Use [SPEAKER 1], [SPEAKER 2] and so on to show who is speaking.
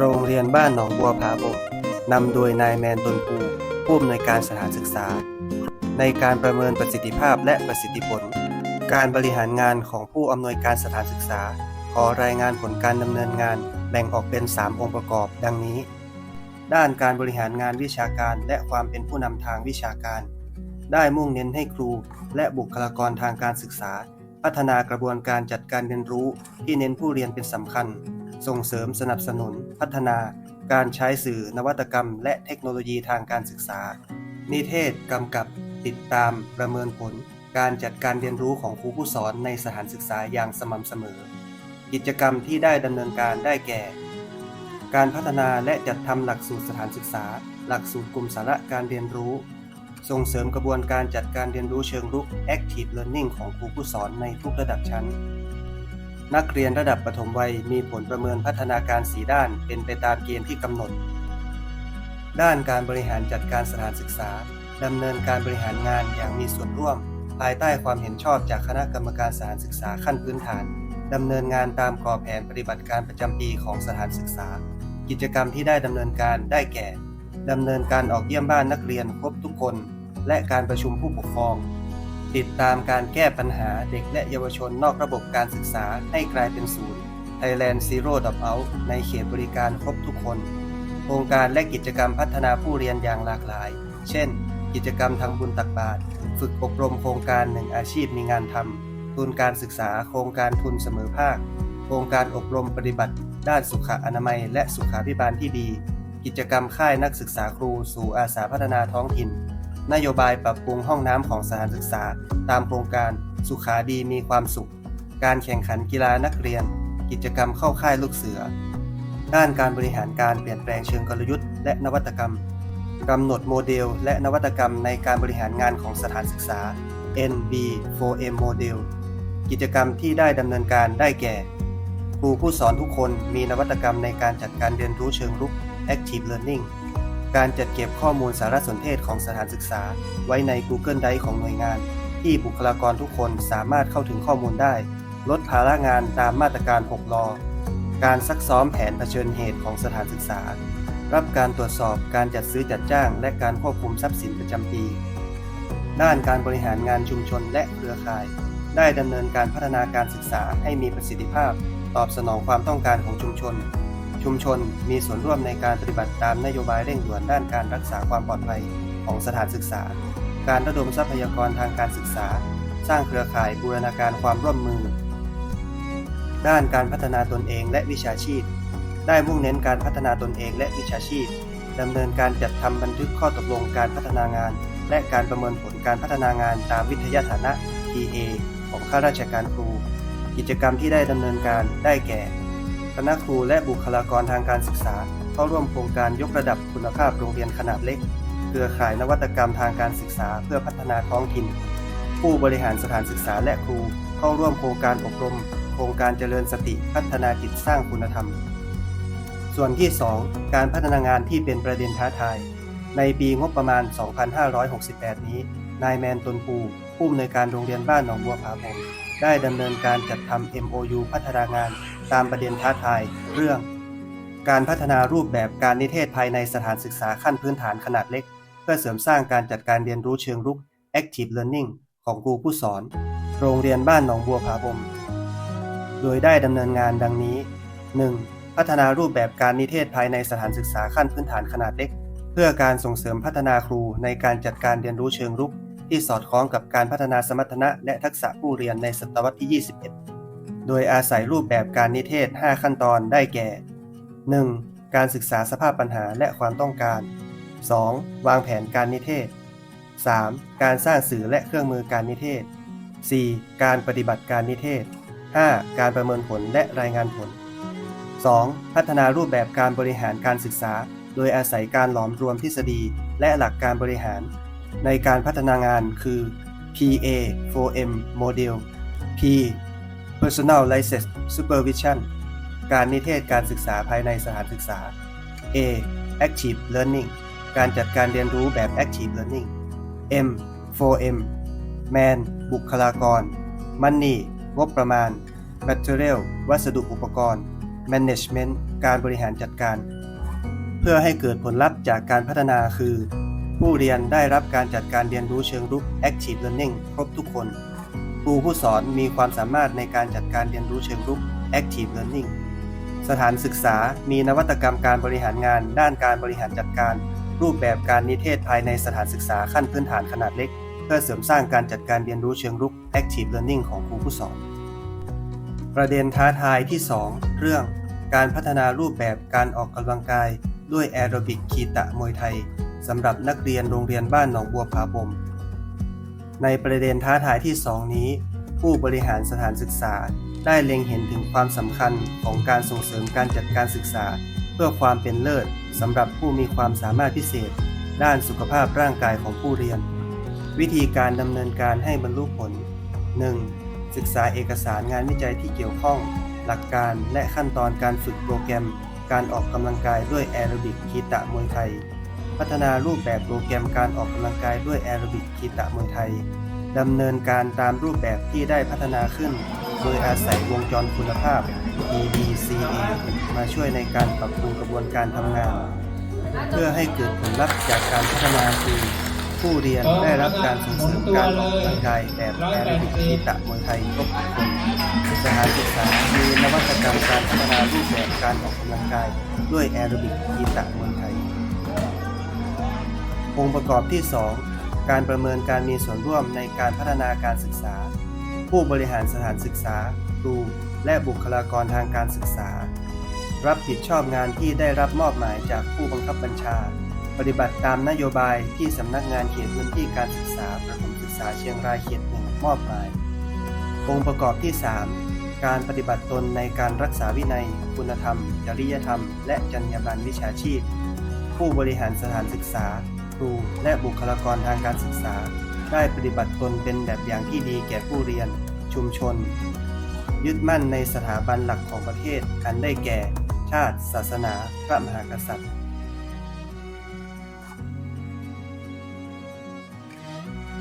[SPEAKER 1] โรงเรียนบ้านหนองบัวผาบกนำโดยนายแมนตนปูผู้อำนวยการสถานศึกษา ในการประเมินประสิทธิภาพและประสิทธิผล การบริหารงานของผู้อำนวยการสถานศึกษา ขอรายงานผลการดำเนินงานแบ่งออกเป็น 3 องค์ประกอบ ดังนี้ ด้านการบริหารงานวิชาการและความเป็นผู้นำทางวิชาการ ได้มุ่งเน้นให้ครูและบุคลากรทางการศึกษา พัฒนากระบวนการจัดการเรียนรู้ที่เน้นผู้เรียนเป็นสำคัญ ส่งเสริมสนับสนุน พัฒนา การใช้สื่อนวัตกรรม และเทคโนโลยีทางการศึกษา นิเทศกำกับติดตามประเมินผล การจัดการเรียนรู้ของครูผู้สอนในสถานศึกษาอย่างสม่ำเสมอ กิจกรรมที่ได้ดำเนินการได้แก่ การพัฒนาและจัดทำหลักสูตรสถานศึกษา หลักสูตรกลุ่มสาระการเรียนรู้ ส่งเสริมกระบวนการจัดการเรียนรู้เชิงรุก Active Learning ของครูผู้สอนในทุกระดับชั้น นักเรียนระดับปฐมวัยมีผลประเมินพัฒนาการสีด้านเป็นไปตามเกณฑ์ที่กำหนด ด้านการบริหารจัดการสถานศึกษาดำเนินการบริหารงานอย่างมีส่วนร่วม ภายใต้ความเห็นชอบจากคณะกรรมการสถานศึกษาขั้นพื้นฐานดำเนินงานตามกรอบแผนปฏิบัติการประจำปีของสถานศึกษา กิจกรรมที่ได้ดำเนินการได้แก่ดำเนินการออกเยี่ยมบ้านนักเรียนครบทุกคน และการประชุมผู้ปกครอง ติดตามการแก้ปัญหาเด็กและเยาวชนนอกระบบการศึกษาให้กลายเป็นศูนย์ Thailand Zero Drop Out ในเขตบริการครบทุกคน โครงการและกิจกรรมพัฒนาผู้เรียนอย่างหลากหลาย เช่น กิจกรรมทางบุญตักบาตร ฝึกอบรมโครงการหนึ่งอาชีพมีงานทำ ทุนการศึกษาโครงการทุนเสมอภาค โครงการอบรมปฏิบัติ ด้านสุขอนามัย และสุขาภิบาลที่ดี กิจกรรมค่ายนักศึกษาครูสู่อาสาพัฒนาท้องถิ่น นโยบายปรับปรุงห้องน้ำของสถานศึกษา ตามโครงการสุขาดีมีความสุข การแข่งขันกีฬานักเรียน กิจกรรมเข้าค่ายลูกเสือ ด้านการบริหารการเปลี่ยนแปลงเชิงกลยุทธ์ และนวัตกรรมกำหนดโมเดล และนวัตกรรมในการบริหารงานของสถานศึกษา NB4M Model กิจกรรมที่ได้ดำเนินการได้แก่ ครูผู้สอนทุกคนมีนวัตกรรมในการจัดการเรียนรู้เชิงรุก Active Learning การจัดเก็บข้อมูลสารสนเทศของสถานศึกษา ไว้ใน Google Drive ของหน่วยงาน ที่บุคลากรทุกคนสามารถเข้าถึงข้อมูลได้ ลดภาระงานตามมาตรการ 6 ลอ การซักซ้อมแผนเผชิญเหตุของสถานศึกษา รับการตรวจสอบการจัดซื้อจัดจ้าง และการควบคุมทรัพย์สินประจำปี ด้านการบริหารงานชุมชนและเครือข่าย ได้ดำเนินการพัฒนาการศึกษาให้มีประสิทธิภาพ ตอบสนองความต้องการของชุมชน ชุมชนมีส่วนร่วมในการปฏิบัติตามนโยบายเร่งด่วนด้านการรักษาความปลอดภัยของสถานศึกษา การระดมทรัพยากรทางการศึกษา สร้างเครือข่ายบูรณาการความร่วมมือ ด้านการพัฒนาตนเองและวิชาชีพ ได้มุ่งเน้นการพัฒนาตนเองและวิชาชีพดำเนินการจัดทำบันทึกข้อตกลงการพัฒนางาน และการประเมินผลการพัฒนางานตามวิทยาฐานะ TA ของข้าราชการครู กิจกรรมที่ได้ดำเนินการได้แก่ คณะครูและบุคลากรทางการศึกษา เข้าร่วมโครงการยกระดับคุณภาพโรงเรียนขนาดเล็ก เครือข่ายนวัตกรรมทางการศึกษาเพื่อพัฒนาท้องถิ่น ผู้บริหารสถานศึกษาและครู เข้าร่วมโครงการอบรม โครงการเจริญสติพัฒนาจิตสร้างคุณธรรม ส่วนที่ 2 การพัฒนางานที่เป็นประเด็นท้าทาย ในปีงบประมาณ 2568 นี้ นายแมนตนปูผู้อำนวยการโรงเรียนบ้านหนองบัวผาพงได้ดำเนินการจัดทำ MOU พัฒนางาน ตามประเด็นท้าทาย เรื่อง การพัฒนารูปแบบการนิเทศภายในสถานศึกษาขั้นพื้นฐานขนาดเล็ก เพื่อเสริมสร้างการจัดการเรียนรู้เชิงรุก Active Learning ของครูผู้สอน โรงเรียนบ้านหนองบัวผาพงโดยได้ดำเนินงานดังนี้ 1. พัฒนารูปแบบการนิเทศภายในสถานศึกษาขั้นพื้นฐานขนาดเล็ก เพื่อการส่งเสริมพัฒนาครูในการจัดการเรียนรู้เชิงรุกที่สอดคล้องกับการพัฒนาสมรรถนะและทักษะผู้เรียนในศตวรรษที่ 21 โดยอาศัยรูปแบบการนิเทศ 5 ขั้นตอนได้แก่ 1. การศึกษาสภาพปัญหาและความต้องการ 2. วางแผนการนิเทศ 3. การสร้างสื่อและเครื่องมือการนิเทศ 4. การปฏิบัติการนิเทศ 5. การประเมินผลและรายงานผล 2. พัฒนารูปแบบการบริหารการศึกษา โดยอาศัยการหลอมรวมทฤษฎีและหลักการบริหาร ในการพัฒนางานคือ PA 4M Model P Personalized Supervision การนิเทศการศึกษาภายในสถานศึกษา A Active Learning การจัดการเรียนรู้แบบ Active Learning M 4M Man บุคลากร Money งบประมาณ Material วัสดุอุปกรณ์ Management การบริหารจัดการ เพื่อให้เกิดผลลัพธ์จากการพัฒนาคือ ผู้เรียนได้รับการจัดการเรียนรู้เชิงรุก Active Learning ครบทุกคน รูผู้สอนมีความสามารถในการจัดการเรียนรู้เชิงรุก Active Learning สถานศึกษามีนวัตกรรมการบริหารงาน ด้านการบริหารจัดการ รูปแบบการนิเทศภายในสถานศึกษาขั้นพื้นฐานขนาดเล็ก เพื่อเสริมสร้างการจัดการเรียนรู้เชิงรุก Active Learning ของครูผู้สอน ประเด็นท้าทายที่ 2 เรื่อง การพัฒนารูปแบบการออกกำลังกาย ด้วยแอโรบิกคีตะมวยไทยสำหรับนักเรียนโรงเรียนบ้านหนองบัวผาบม ในประเด็นท้าทายที่ 2 นี้ ผู้บริหารสถานศึกษา ได้เล็งเห็นถึงความสำคัญของการส่งเสริมการจัดการศึกษา เพื่อความเป็นเลิศสำหรับผู้มีความสามารถพิเศษ ด้านสุขภาพร่างกายของผู้เรียน วิธีการดำเนินการให้บรรลุผล 1. ศึกษาเอกสารงานวิจัยที่เกี่ยวข้อง หลักการและขั้นตอนการฝึกโปรแกรม การออกกำลังกายด้วยแอโรบิกคีตะมวยไทย พัฒนารูปแบบโปรแกรมการออกกำลังกายด้วยแอโรบิกคีตะมวยไทยดำเนินการตามรูปแบบที่ได้พัฒนาขึ้น โดยอาศัยวงจรคุณภาพ EDCA มาช่วยในการปรับปรุงกระบวนการทำงาน เพื่อให้เกิดผลลัพธ์จากการพัฒนาคือผู้เรียนได้รับการส่งเสริมการออกกำลังกายแบบแอโรบิกคีตะมวยไทยครบทุกคนสถานศึกษามีนวัตกรรมการพัฒนารูปแบบการออกกำลังกาย ด้วยแอโรบิกคีตะมวยไทย องค์ประกอบที่ 2 การประเมินการมีส่วนร่วมในการพัฒนาการศึกษา ผู้บริหารสถานศึกษา ครู และบุคลากรทางการศึกษา รับผิดชอบงานที่ได้รับมอบหมายจากผู้บังคับบัญชา ปฏิบัติตามนโยบายที่สำนักงานเขตพื้นที่การศึกษาประถมศึกษาเชียงรายเขตหนึ่งมอบหมาย องค์ประกอบที่ 3การปฏิบัติตนในการรักษาวินัย คุณธรรม จริยธรรม และจรรยาบรรณวิชาชีพ ผู้บริหารสถานศึกษา ครู และบุคลากรทางการศึกษา ได้ปฏิบัติตนเป็นแบบอย่างที่ดีแก่ผู้เรียน ชุมชน ยึดมั่นในสถาบันหลักของประเทศอันได้แก่ ชาติ ศาสนา พระมหากษัตริย์